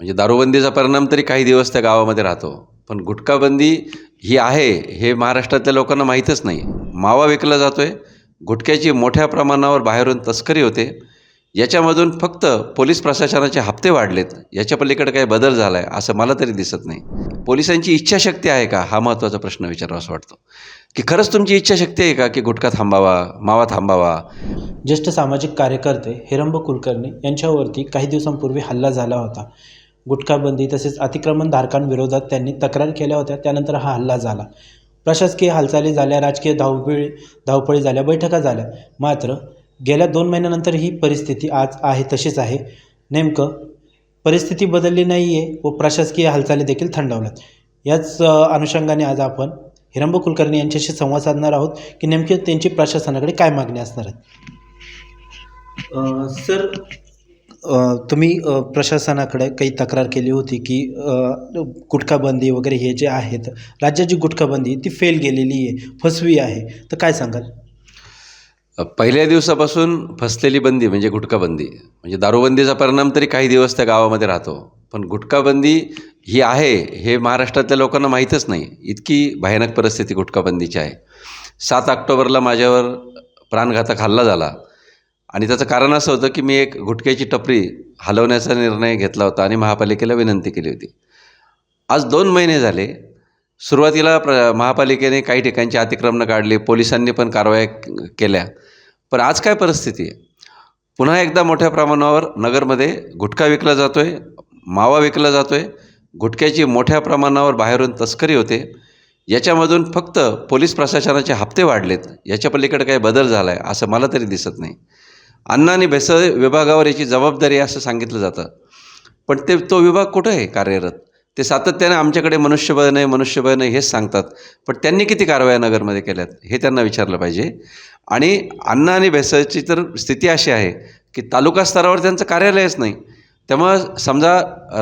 म्हणजे दारूबंदीचा परिणाम तरी काही दिवस त्या गावामध्ये राहतो. पण गुटखाबंदी ही आहे हे महाराष्ट्रातल्या लोकांना माहीतच नाही. मावा विकला जातो आहे गुटख्याची मोठ्या प्रमाणावर बाहेरून तस्करी होते. याच्यामधून फक्त पोलीस प्रशासनाचे हप्ते वाढलेत. याच्या पलीकडे काही बदल झाला आहे असं मला तरी दिसत नाही. पोलिसांची इच्छाशक्ती आहे का? हा महत्त्वाचा प्रश्न विचारावा असं वाटतो. की खरंच तुमची इच्छाशक्ती आहे का? की गुटखा थांबावा मावा थांबावा? ज्येष्ठ सामाजिक कार्यकर्ते हिरंब कुलकर्णी यांच्यावरती काही दिवसांपूर्वी हल्ला झाला होता. गुटखाबंदी तसेच अतिक्रमणधारकांविरोधात त्यांनी तक्रार केल्या होत्या. त्यानंतर हा हल्ला झाला. प्रशासकीय हालचाली झाल्या राजकीय धावपळी धावपळी झाल्या बैठका झाल्या. मात्र गेल्या दोन महिन्यानंतर ही परिस्थिती आज आहे तशीच आहे. नेमकं परिस्थिती बदलली नाही आहे व प्रशासकीय हालचाली देखील थंडावल्यात. याच अनुषंगाने आज आपण हिरंब कुलकर्णी यांच्याशी संवाद साधणार आहोत की नेमकी त्यांची प्रशासनाकडे काय मागणी असणार आहेत सर तुम्ही प्रशासनाकडे काही तक्रार केली होती की गुटखाबंदी वगैरे हे जे आहेत राज्याची गुटखाबंदी ती फेल गेलेली आहे फसवी आहे तर काय सांगाल? पहिल्या दिवसापासून फसलेली बंदी म्हणजे गुटखाबंदी. म्हणजे दारूबंदीचा परिणाम तरी काही दिवस त्या गावामध्ये राहतो. पण गुटखाबंदी ही आहे हे महाराष्ट्रातल्या लोकांना माहीतच नाही. इतकी भयानक परिस्थिती गुटखाबंदीची आहे. सात ऑक्टोबरला माझ्यावर प्राणघातक हल्ला झाला. आणि त्याचं कारण असं होतं की मी एक गुटख्याची टपरी हलवण्याचा निर्णय घेतला होता आणि महापालिकेला विनंती केली होती. आज दोन महिने झाले. सुरुवातीला प्र महापालिकेने काही ठिकाणची अतिक्रमणं काढली पोलिसांनी पण कारवाया केल्या. पण आज काय परिस्थिती आहे? पुन्हा एकदा मोठ्या प्रमाणावर नगरमध्ये गुटखा विकला जातो आहे मावा विकला जातो आहे गुटख्याची मोठ्या प्रमाणावर बाहेरून तस्करी होते. याच्यामधून फक्त पोलीस प्रशासनाचे हप्ते वाढलेत. याच्या पलीकडे काही बदल झाला आहे असं मला तरी दिसत नाही. अन्न आणि भेसळ विभागावर याची जबाबदारी असं सांगितलं जातं. पण ते तो विभाग कुठं आहे कार्यरत? ते सातत्याने आमच्याकडे मनुष्यबळ नाही मनुष्यबळ नाही हेच सांगतात. पण त्यांनी किती कारवाया नगरमध्ये केल्यात हे त्यांना विचारलं पाहिजे. आणि अन्न आणि भेसळची तर स्थिती अशी आहे की तालुका स्तरावर त्यांचं कार्यालयच नाही. त्यामुळं समजा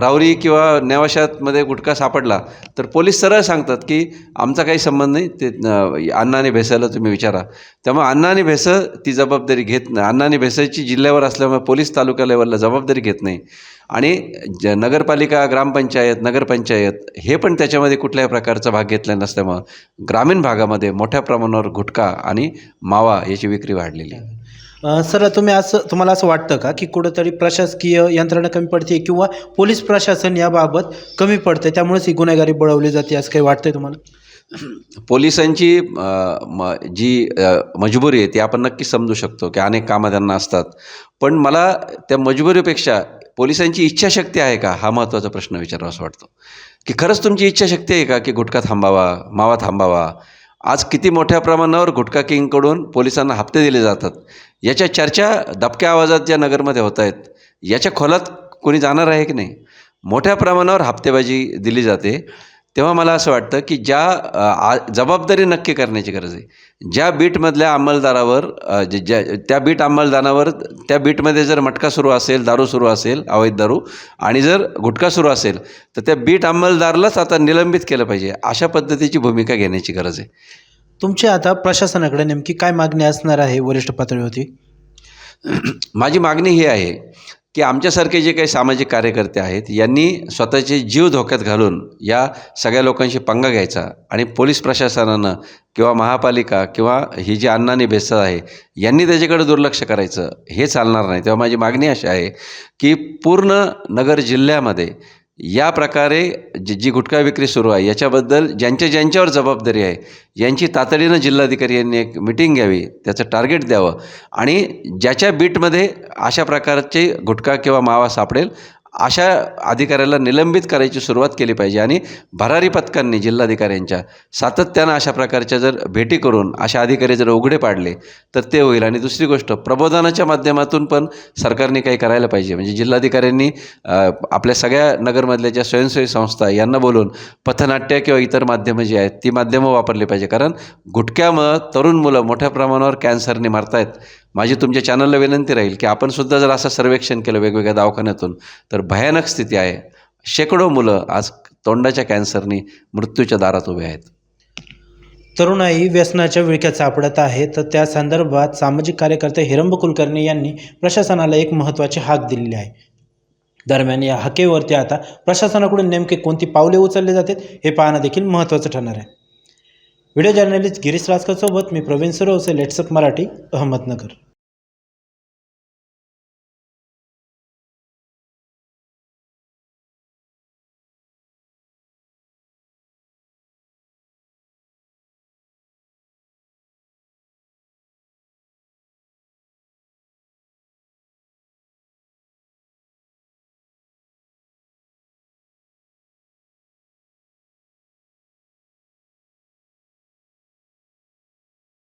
रावरी किंवा नेवाशातमध्ये गुटखा सापडला तर पोलीस सरळ सांगतात की आमचा काही संबंध नाही ते अं, अन्न आणि भेसळला तुम्ही विचारा. त्यामुळे अन्न आणि भेसळ ती जबाबदारी घेत नाही. अन्न आणि भेसळची जिल्ह्यावर असल्यामुळे पोलीस तालुका लेवलला जबाबदारी घेत नाही. आणि ज नगरपालिका ग्रामपंचायत नगरपंचायत हे पण त्याच्यामध्ये कुठल्याही प्रकारचा भाग घेतला नसल्यामुळं ग्रामीण भागामध्ये मोठ्या प्रमाणावर गुटखा आणि मावा याची विक्री वाढलेली आहे. सर तुम्ही असं तुम्हाला असं वाटतं का की कुठंतरी प्रशासकीय यंत्रणा कमी पडते किंवा पोलीस प्रशासन याबाबत कमी पडते? त्यामुळेच ही गुन्हेगारी बळवली जाते असं काही वाटतंय तुम्हाला? पोलिसांची म जी मजबुरी आहे ती आपण नक्कीच समजू शकतो की अनेक कामं त्यांना असतात. पण मला त्या मजबुरीपेक्षा पोलिसांची इच्छाशक्ती आहे का? हा महत्त्वाचा प्रश्न विचारावा असं वाटतो. की खरंच तुमची इच्छाशक्ती आहे का की गुटखा थांबावा मावा थांबावा? आज किती मोठ्या प्रमाणावर गुटखा किंगकडून पोलिसांना हप्ते दिले जातात? याच्या चर्चा दबक्या आवाजात ज्या नगरमध्ये होत आहेत याच्या खोलात कोणी जाणार आहे की नाही? मोठ्या प्रमाणावर हप्तेबाजी दिली जाते. तेव्हा मला असं वाटतं की ज्या जबाबदारी नक्की करण्याची गरज आहे. ज्या बीटमधल्या अंमलदारावर ज्या त्या बीट अंमलदारावर त्या बीटमध्ये जर मटका सुरू असेल दारू सुरू असेल अवैध दारू आणि जर गुटखा सुरू असेल तर त्या बीट अंमलदारलाच आता निलंबित केलं पाहिजे अशा पद्धतीची भूमिका घेण्याची गरज आहे. तुमची आता प्रशासनाकडे नेमकी काय मागणी असणार आहे वरिष्ठ पातळीवरती? माझी मागणी ही आहे की आमच्यासारखे जे काही सामाजिक कार्यकर्ते आहेत यांनी स्वतःचे जीव धोक्यात घालून या सगळ्या लोकांशी पंगा घ्यायचा आणि पोलीस प्रशासनानं किंवा महापालिका किंवा ही जी अण्णांनी भेसळ आहे यांनी त्याच्याकडे दुर्लक्ष करायचं हे चालणार नाही. तेव्हा माझी मागणी अशी आहे की पूर्ण नगर जिल्ह्यामध्ये या प्रकारे जी जी गुटखा विक्री सुरू आहे याच्याबद्दल ज्यांच्या ज्यांच्यावर जबाबदारी आहे यांची तातडीनं जिल्हाधिकारी यांनी एक मिटिंग घ्यावी त्याचं टार्गेट द्यावं आणि ज्याच्या बीटमध्ये अशा प्रकारचे गुटखा किंवा मावा सापडेल अशा अधिकाऱ्याला निलंबित करायची सुरुवात केली पाहिजे. आणि भरारी पथकांनी जिल्हाधिकाऱ्यांच्या सातत्यानं अशा प्रकारच्या जर भेटी करून अशा अधिकारी जर उघडे पाडले तर ते होईल. आणि दुसरी गोष्ट प्रबोधनाच्या माध्यमातून पण सरकारने काही करायला पाहिजे. म्हणजे जिल्हाधिकाऱ्यांनी आपल्या सगळ्या नगरमधल्या ज्या स्वयंसेवी संस्था यांना बोलून पथनाट्य किंवा इतर माध्यमं जी आहेत ती माध्यमं वापरली पाहिजे. कारण गुटक्यामुळं तरुण मुलं मोठ्या प्रमाणावर कॅन्सरने मारतायत. माझी तुमच्या चॅनलला विनंती राहील की आपण सुद्धा जर असं सर्वेक्षण केलं वेगवेगळ्या दवाखान्यातून तर भयानक स्थिती आहे. शेकडो मुलं आज तोंडाच्या कॅन्सरनी मृत्यूच्या दारात उभे आहेत. तरुणाई व्यसनाच्या विळख्यात सापडत आहे तर त्या संदर्भात सामाजिक कार्यकर्ते हिरंब कुलकर्णी यांनी प्रशासनाला एक महत्त्वाची हाक दिलेली आहे. दरम्यान या हकेवरती आता प्रशासनाकडून नेमके कोणती पावले उचलले जातात हे पाहणं देखील महत्त्वाचं ठरणार आहे. व्हिडिओ जर्नलिस्ट गिरीश राजकरसोबत मी प्रवीण सरोसे लेट्सअप मराठी अहमदनगर.